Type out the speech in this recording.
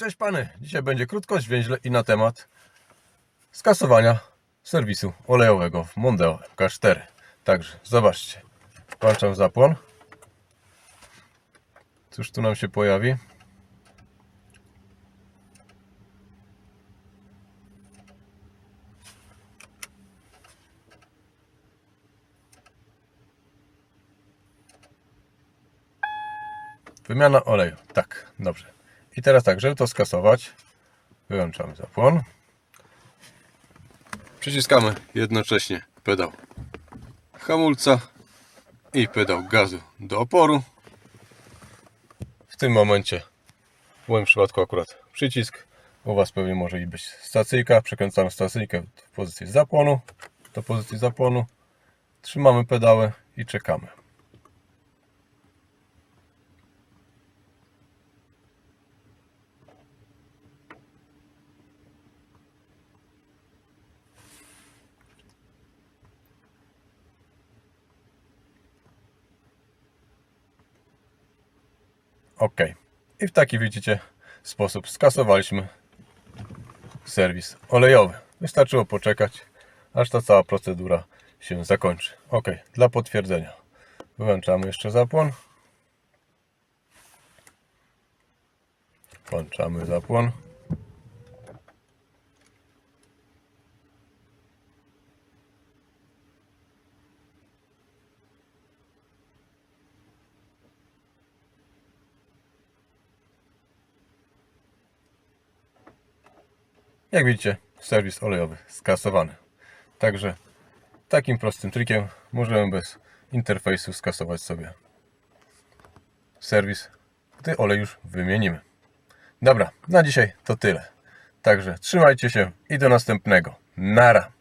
Cześć pany, dzisiaj będzie krótko, zwięźle i na temat skasowania serwisu olejowego w Mondeo MK4. Także zobaczcie, włączam zapłon. Cóż tu nam się pojawi? Wymiana oleju. Tak, dobrze. I teraz tak, żeby to skasować, wyłączamy zapłon. Przyciskamy jednocześnie pedał hamulca i pedał gazu do oporu. W tym momencie, w moim przypadku akurat przycisk, u Was pewnie może i być stacyjka. Przekręcamy stacyjkę w pozycji zapłonu, do pozycji zapłonu. Trzymamy pedały i czekamy. OK. I w taki widzicie sposób skasowaliśmy serwis olejowy. Wystarczyło poczekać, aż ta cała procedura się zakończy. OK. Dla potwierdzenia wyłączamy jeszcze zapłon. Włączamy zapłon. Jak widzicie, serwis olejowy skasowany. Także takim prostym trikiem możemy bez interfejsu skasować sobie serwis, gdy olej już wymienimy. Dobra, na dzisiaj to tyle. Także trzymajcie się i do następnego. Nara!